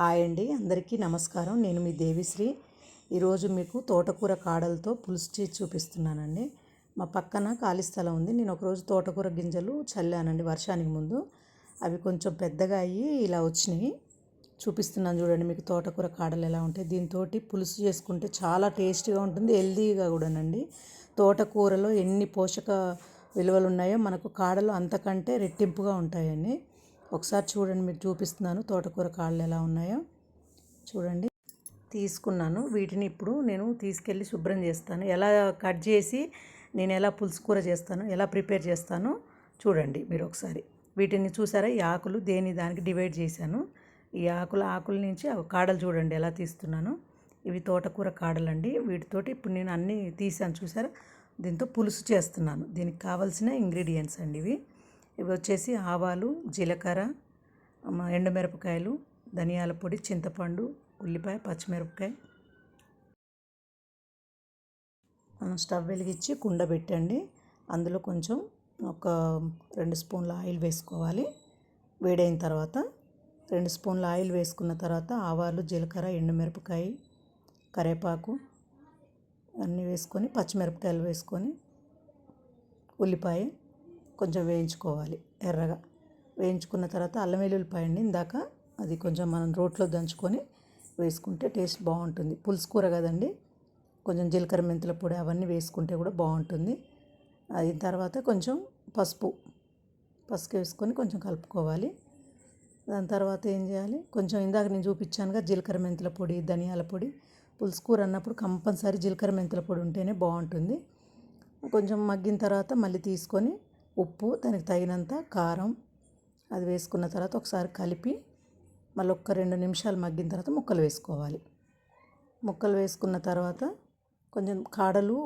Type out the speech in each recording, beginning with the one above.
Hi అండి అందరికీ నమస్కారం. నేను మీ దేవిశ్రీ. ఈరోజు మీకు తోటకూర కాడలతో పులుసు చేసి చూపిస్తున్నానండి. మా పక్కన ఖాళీ స్థలం ఉంది. నేను ఒకరోజు తోటకూర గింజలు చల్లానండి వర్షానికి ముందు. అవి కొంచెం పెద్దగా అయ్యి ఇలా వచ్చినాయి చూపిస్తున్నాను చూడండి మీకు తోటకూర కాడలు ఎలా ఉంటాయి. దీంతో పులుసు చేసుకుంటే చాలా టేస్టీగా ఉంటుంది హెల్దీగా కూడానండి. తోటకూరలో ఎన్ని పోషక విలువలు ఉన్నాయో మనకు కాడలు అంతకంటే రెట్టింపుగా ఉంటాయండి. ఒకసారి చూడండి మీరు చూపిస్తున్నాను తోటకూర కాళ్ళు ఎలా ఉన్నాయో. చూడండి తీసుకున్నాను. వీటిని ఇప్పుడు నేను తీసుకెళ్ళి శుభ్రం చేస్తాను. ఎలా కట్ చేసి నేను ఎలా పులుసు కూర చేస్తాను ఎలా ప్రిపేర్ చేస్తానో చూడండి మీరు ఒకసారి. వీటిని చూసారా? ఈ ఆకులు దేని దానికి డివైడ్ చేశాను. ఈ ఆకుల ఆకుల నుంచి ఆ కాడలు చూడండి ఎలా తీస్తున్నాను. ఇవి తోటకూర కాడలండి. వీటితోటి ఇప్పుడు నేను అన్నీ తీసాను చూసారా? దీంతో పులుసు చేస్తున్నాను. దీనికి కావాల్సిన ఇంగ్రీడియంట్స్ అండి ఇవి. ఇవి వచ్చేసి ఆవాలు జీలకర్ర ఎండుమిరపకాయలు ధనియాల పొడి చింతపండు ఉల్లిపాయ పచ్చిమిరపకాయ. మనం స్టవ్ వెలిగించి కుండ పెట్టండి. అందులో కొంచెం ఒక రెండు స్పూన్ల ఆయిల్ వేసుకోవాలి. వేడైన తర్వాత రెండు స్పూన్ల ఆయిల్ వేసుకున్న తర్వాత ఆవాలు జీలకర్ర ఎండుమిరపకాయ కరివేపాకు అన్నీ వేసుకొని పచ్చిమిరపకాయలు వేసుకొని ఉల్లిపాయ కొంచెం వేయించుకోవాలి ఎర్రగా. వేయించుకున్న తర్వాత అల్లం వెల్లుల్లి అండి ఇందాక అది కొంచెం మనం రోట్లో దంచుకొని వేసుకుంటే టేస్ట్ బాగుంటుంది. పులుసు కూర కదండి? కొంచెం జీలకర్ర మెంతుల పొడి అవన్నీ వేసుకుంటే కూడా బాగుంటుంది. అయిన తర్వాత కొంచెం పసుపు పసుపు వేసుకొని కొంచెం కలుపుకోవాలి. దాని తర్వాత ఏం చేయాలి? కొంచెం ఇందాక నేను చూపించానుగా జీలకర్ర మెంతుల పొడి ధనియాల పొడి. పులుసు కూర అన్నప్పుడు కంపల్సరీ జీలకర్ర మెంతుల పొడి ఉంటేనే బాగుంటుంది. కొంచెం మగ్గిన తర్వాత మళ్ళీ తీసుకొని ఉప్పు దానికి తగినంత కారం అది వేసుకున్న తర్వాత ఒకసారి కలిపి మళ్ళీ ఒక్క రెండు నిమిషాలు మగ్గిన తర్వాత ముక్కలు వేసుకోవాలి. ముక్కలు వేసుకున్న తర్వాత కొంచెం కాడలు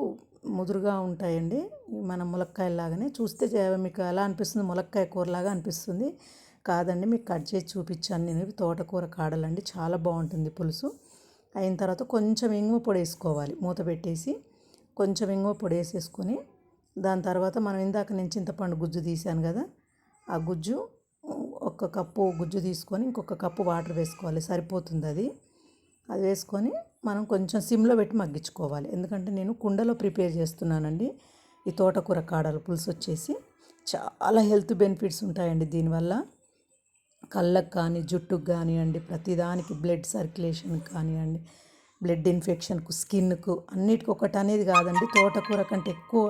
ముదురుగా ఉంటాయండి. మన ములక్కాయలాగానే చూస్తే మీకు ఎలా అనిపిస్తుంది? ములక్కాయ కూరలాగా అనిపిస్తుంది. కాదండి మీకు కట్ చేసి చూపించాను నేను. తోటకూర కాడలండి. చాలా బాగుంటుంది పులుసు. అయిన తర్వాత కొంచెం ఇంగువ పొడి వేసుకోవాలి. మూత పెట్టేసి కొంచెం ఇంగువ పొడి వేసేసుకొని దాని తర్వాత మనం ఇందాక నేను చింతపండు గుజ్జు తీసాను కదా ఆ గుజ్జు ఒక కప్పు గుజ్జు తీసుకొని ఇంకొక కప్పు వాటర్ వేసుకోవాలి సరిపోతుంది అది. అది వేసుకొని మనం కొంచెం సిమ్లో పెట్టి మగ్గించుకోవాలి. ఎందుకంటే నేను కుండలో ప్రిపేర్ చేస్తున్నానండి. ఈ తోటకూర కాడలు పులుసు వచ్చేసి చాలా హెల్త్ బెనిఫిట్స్ ఉంటాయండి దీనివల్ల. కళ్ళకు కానీ జుట్టుకు కానివ్వండి ప్రతిదానికి బ్లడ్ సర్క్యులేషన్ కానివ్వండి బ్లడ్ ఇన్ఫెక్షన్కు స్కిన్కు అన్నిటికి ఒకటి అనేది కాదండి. తోటకూర కంటే ఎక్కువ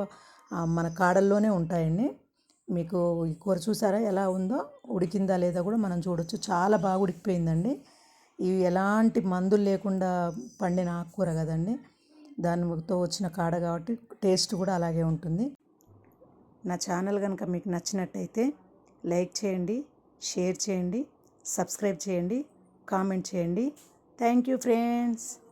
మన కాడల్లోనే ఉంటాయండి. మీకు ఈ కూర చూసారా? ఎలా ఉందో? ఉడికిందా లేదా కూడా మనం చూడొచ్చు. చాలా బాగా ఉడికిపోయిందండి. ఇవి ఎలాంటి మందులు లేకుండా పండిన ఆకుకూర కదండి. దానితో వచ్చిన కాడ కాబట్టి టేస్ట్ కూడా అలాగే ఉంటుంది. నా ఛానల్ కనుక మీకు నచ్చినట్టయితే లైక్ చేయండి షేర్ చేయండి సబ్స్క్రైబ్ చేయండి కామెంట్ చేయండి. Thank you friends.